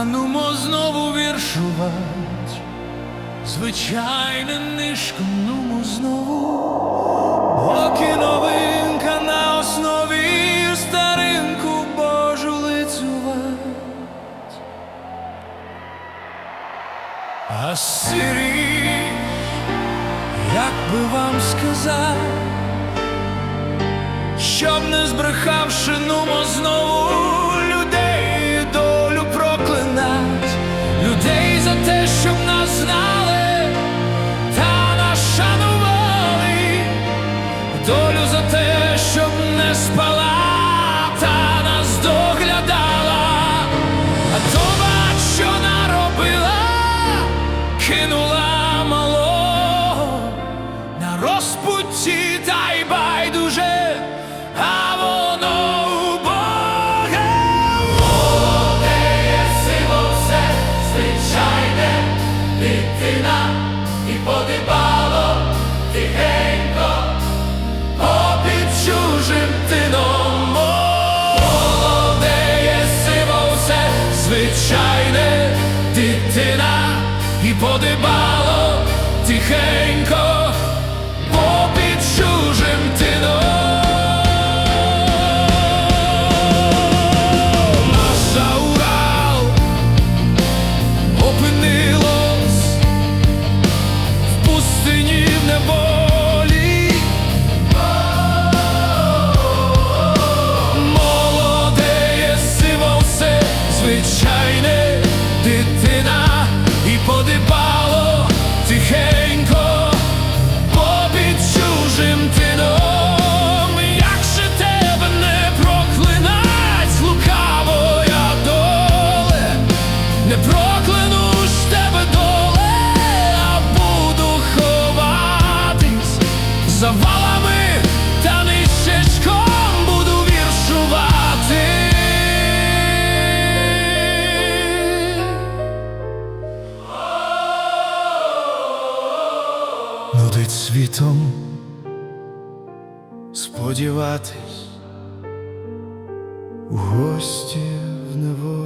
Анумо знову віршувати, звичайним нишком, нумо знову, поки новинка на основі старинку Божу лицювать. А сирі, як би вам сказати, щоб не збрехавши, нумо розпутті та й байдуже, а воно убоге. Молодеє сило все звичайне, дитина і подибало тихенько, попід чужим тином. Молодеє сило все звичайне, дитина і подибало тихенько, Нудить світом сподіватись у гості в неволі.